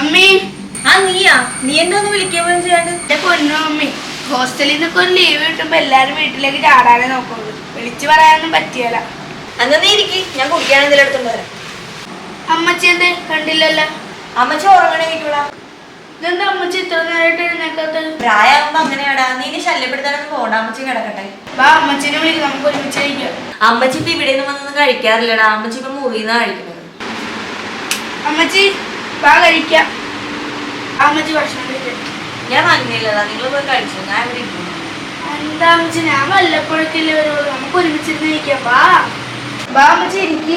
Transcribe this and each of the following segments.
ആ നീയാ? നീ എന്താ ഒന്ന് വിളിക്കാൻ പോലും ചെയ്യാണ്ട്. എന്റെ പൊന്നു ഹോസ്റ്റലിൽ നിന്നൊക്കെ ഒരു ലീവ് കിട്ടുമ്പോ എല്ലാരും വീട്ടിലേക്ക് ചാടാനേ വിളിച്ചു പറയാനൊന്നും പറ്റിയല്ല. അന്ന് നീ ഇരിക്കി. ഞാൻ കുടിക്കാൻ എന്തെങ്കിലും എടുത്തോണ്ട് വരാം. അമ്മച്ചി എന്തേ? കണ്ടില്ലല്ലോ. അമ്മച്ചി ഉറങ്ങണേ വീട്ടിലുള്ള ഇതെന്താ അമ്മച്ചി ഇത്ര നേരമായിട്ട് എഴുന്നേക്കാത്തത് പ്രായമാകുമ്പോ അങ്ങനെയാടാ. നീ ഇനി ശല്യപ്പെടുത്താനൊന്നും പോകണ്ട അമ്മച്ചി കിടക്കട്ടെ. വാ അമ്മച്ചിനെ വിളിക്കും. നമുക്ക് ഒരുമിച്ച് കഴിക്കാം. അമ്മച്ചി ഇപ്പൊ ഇവിടെ നിന്ന് വന്നൊന്നും കഴിക്കാറില്ലടാ. അമ്മച്ചി ഇപ്പൊ മുറിയുന്ന കഴിക്കുന്നത്. അമ്മച്ചി. വാ കഴിക്കാം. അമ്മച്ചി ഭക്ഷണം കഴിക്കാം ഞാൻ വാങ്ങിയില്ലടാ നിങ്ങൾ പോയി കഴിച്ചു? ഞാൻ ഇവിടെ ഇരിക്കുന്നു. എന്താ അമ്മച്ചി? ഞാൻ വല്ലപ്പോഴൊക്കെയല്ലേ വരുള്ളൂ. നമുക്ക് ഒരുമിച്ചിരുന്ന് കഴിക്കാം. വാ. വാ അമ്മച്ചി എനിക്ക്.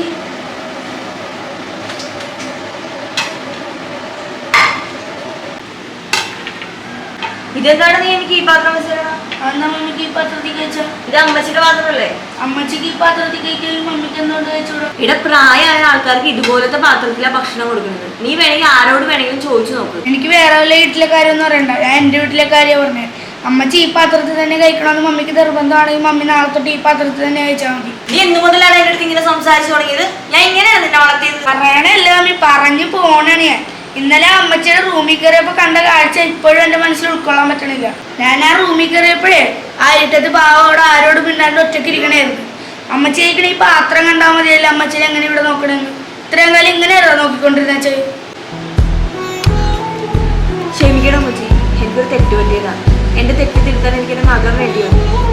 ഇതെന്താണ് നീ എനിക്ക് ഈ പാത്രം വെച്ചടാ അന്നാ മമ്മിക്ക് ഈ പാത്രത്തിൽ കഴിച്ചാ ഇത് അമ്മച്ചിയുടെ പാത്രമല്ലേ? അമ്മച്ചിക്ക് ഈ പാത്രത്തിൽ കഴിക്കലും മമ്മിക്ക് എന്തുകൊണ്ട് കഴിച്ചൂടാ? ഇവിടെ പ്രായമായ ആൾക്കാർക്ക് ഇതുപോലത്തെ പാത്രത്തിലാ ഭക്ഷണം കൊടുക്കുന്നത്. നീ വേണമെങ്കിൽ ആരോട് വേണമെങ്കിലും ചോദിച്ചു നോക്ക്. എനിക്ക് വേറെ വല്ല വീട്ടിലെ കാര്യമൊന്നും അറിയണ്ട. ഞാൻ എന്റെ വീട്ടിലെ കാര്യം പറഞ്ഞത് അമ്മച്ചി ഈ പാത്രത്തിൽ തന്നെ കഴിക്കണമെന്ന് മമ്മിക്ക് നിർബന്ധമാണെങ്കിൽ മമ്മി നാളെ തൊട്ട് ഈ പാത്രത്തിൽ തന്നെ കഴിച്ചാൽ മതി. നീ എന്ത് മുതലാണ് എന്റെ അടുത്ത് ഇങ്ങനെ സംസാരിച്ചു തുടങ്ങിയത്? ഞാൻ ഇങ്ങനെയാണ് നിന്നെ വളർത്തിയത്. പറയണല്ല മമ്മി? പറഞ്ഞു പോണാണ് ഞാൻ. ഇന്നലെ അമ്മച്ചിയുടെ റൂമിൽ കയറിയപ്പോ കണ്ട കാഴ്ച ഇപ്പോഴും എന്റെ മനസ്സിൽ ഉൾക്കൊള്ളാൻ പറ്റണില്ല. ഞാൻ ആ റൂമിൽ കയറിയപ്പോഴേ ആ ഇരുട്ടത്ത് പാവോട് ആരോട് പിന്നാലും ഒറ്റയ്ക്ക് ഇരിക്കണായിരുന്നു. അമ്മച്ചി ഈ പാത്രം കണ്ടാൽ മതിയല്ലേ അമ്മച്ചിനെ എങ്ങനെ ഇവിടെ നോക്കണെന്ന്? ഇത്രയും കാലം ഇങ്ങനെയാണോ നോക്കിക്കൊണ്ടിരുന്ന ചേ ക്ഷമിക്കണം അമ്മച്ചി എനിക്കൊരു തെറ്റ് പറ്റിയതാ. എന്റെ തെറ്റ് തിരുത്താൻ എനിക്ക് എന്റെ മകൻ വേണ്ടി വന്നു